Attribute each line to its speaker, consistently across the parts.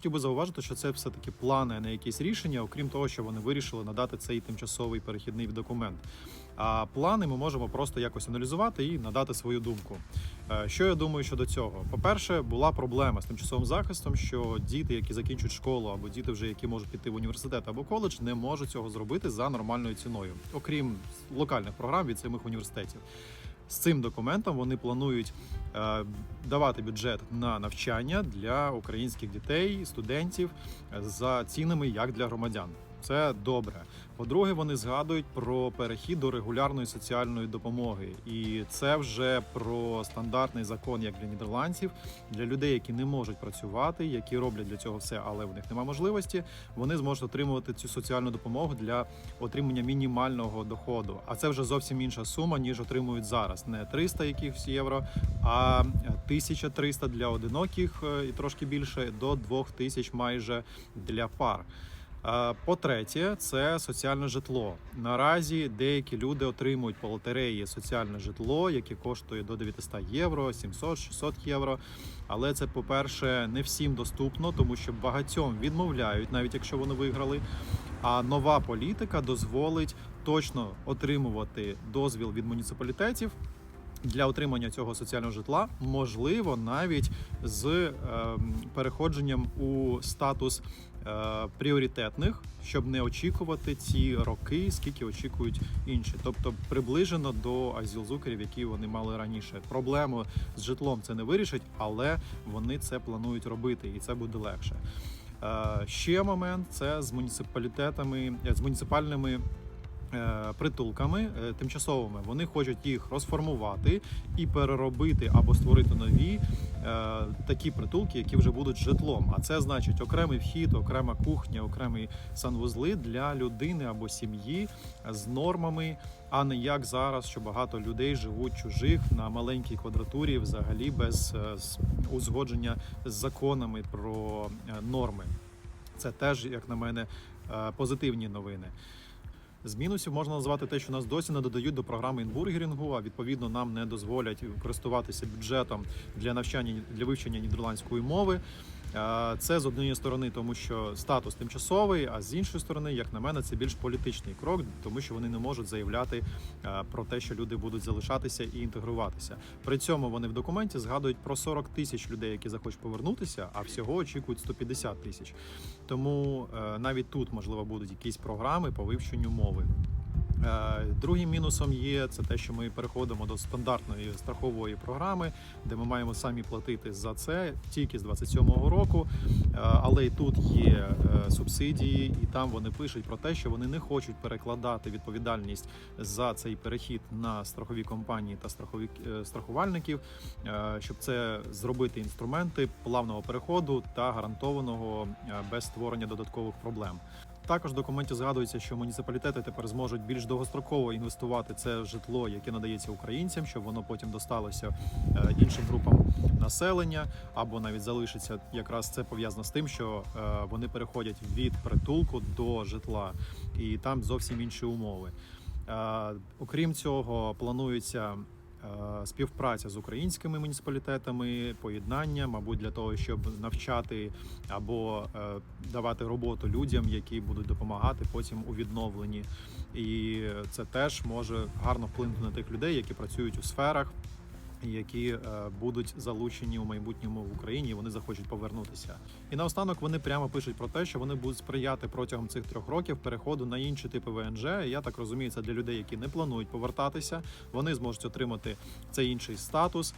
Speaker 1: Хотів би зауважити, що це все таки плани, а не якісь рішення, окрім того, що вони вирішили надати цей тимчасовий перехідний документ. А плани ми можемо просто якось аналізувати і надати свою думку. Е, Що я думаю щодо цього? По-перше, була проблема з тимчасовим захистом, що діти, які закінчують школу, або діти, вже які можуть піти в університет або коледж, не можуть цього зробити за нормальною ціною, окрім локальних програм від самих університетів. З цим документом вони планують е, давати бюджет на навчання для українських дітей, студентів е, за цінами як для громадян. Це добре. По-друге, вони згадують про перехід до регулярної соціальної допомоги, і це вже про стандартний закон, як для нідерландців, для людей, які не можуть працювати, які роблять для цього все, але в них немає можливості. Вони зможуть отримувати цю соціальну допомогу для отримання мінімального доходу. А це вже зовсім інша сума, ніж отримують зараз. Не 300 якихось євро, а 1300 для одиноких е, і трошки більше до 2000 майже для пар. По-третє, це соціальне житло. Наразі деякі люди отримують по лотереї соціальне житло, яке коштує до 900 євро, 700-600 євро. Але це, по-перше, не всім доступно, тому що багатьом відмовляють, навіть якщо вони виграли. А нова політика дозволить точно отримувати дозвіл від муніципалітетів для отримання цього соціального житла, можливо, навіть з е, переходженням у статус е, пріоритетних, щоб не очікувати ці роки, скільки очікують інші, тобто приближено до азілзукерів, які вони мали раніше. Проблему з житлом це не вирішить, але вони це планують робити, і це буде легше. Е, Ще момент це з муніципалітетами, з муніципальними притулками е, тимчасовими. Вони хочуть їх розформувати і переробити або створити нові е, такі притулки, які вже будуть житлом. А це значить окремий вхід, окрема кухня, окремі санвузли для людини або сім'ї з нормами. А не як зараз, що багато людей живуть чужих на маленькій квадратурі, взагалі без е, узгодження з законами про е, норми. Це теж, як на мене, е, позитивні новини. З мінусів можна назвати те, що нас досі не додають до програми інбургерінгу, а відповідно нам не дозволять користуватися бюджетом для навчання для вивчення нідерландської мови. Це з однієї сторони, тому що статус тимчасовий, а з іншої сторони, як на мене, це більш політичний крок, тому що вони не можуть заявляти про те, що люди будуть залишатися і інтегруватися. При цьому вони в документі згадують про 40 тисяч людей, які захочуть повернутися, а всього очікують 150 тисяч. Тому е, навіть тут можливо будуть якісь програми по вивченню мови. Е, Другим мінусом є це те, що ми переходимо до стандартної страхової програми, де ми маємо самі платити за це тільки з 27-го року. Е, Але і тут є е, субсидії, і там вони пишуть про те, що вони не хочуть перекладати відповідальність за цей перехід на страхові компанії та страхові страхувальників, щоб це зробити інструменти плавного переходу та гарантованого без створення додаткових проблем. Також в документі згадується, що муніципалітети тепер зможуть більш довгостроково інвестувати це житло, яке надається українцям, щоб воно потім досталося е, іншим групам населення, або навіть залишиться. Якраз це пов'язано з тим, що е, вони переходять від притулку до житла, і там зовсім інші умови. Е, Окрім цього, планується. Е, Співпраця з українськими муніципалітетами, поєднання, мабуть, для того, щоб навчати або е, давати роботу людям, які будуть допомагати потім у відновленні. І це теж може гарно вплинути на тих людей, які працюють у сферах, які е, будуть залучені у майбутньому в Україні. Вони захочуть повернутися. І наостанок вони прямо пишуть про те, що вони будуть сприяти протягом цих трьох років переходу на інші типи ВНЖ. Я так розумію, це для людей, які не планують повертатися. Вони зможуть отримати цей інший статус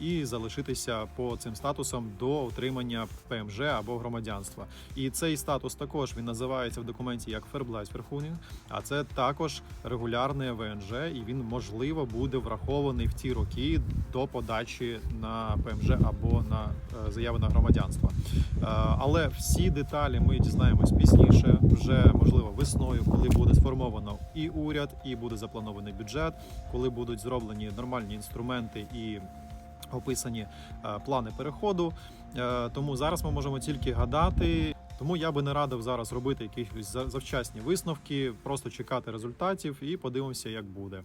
Speaker 1: і залишитися по цим статусам до отримання ПМЖ або громадянства. І цей статус також він називається в документі як Verbliedsvergunning, а це також регулярне ВНЖ, і він можливо буде врахований в ті роки до подачі на ПМЖ або на е, заяви на громадянство. Е, Але всі деталі ми дізнаємось пізніше, вже можливо весною, коли буде сформовано і уряд, і буде запланований бюджет, коли будуть зроблені нормальні інструменти і описані е, плани переходу. Е, Тому зараз ми можемо тільки гадати. Тому я би не радив зараз робити якісь завчасні висновки, просто чекати результатів і подивимося, як буде.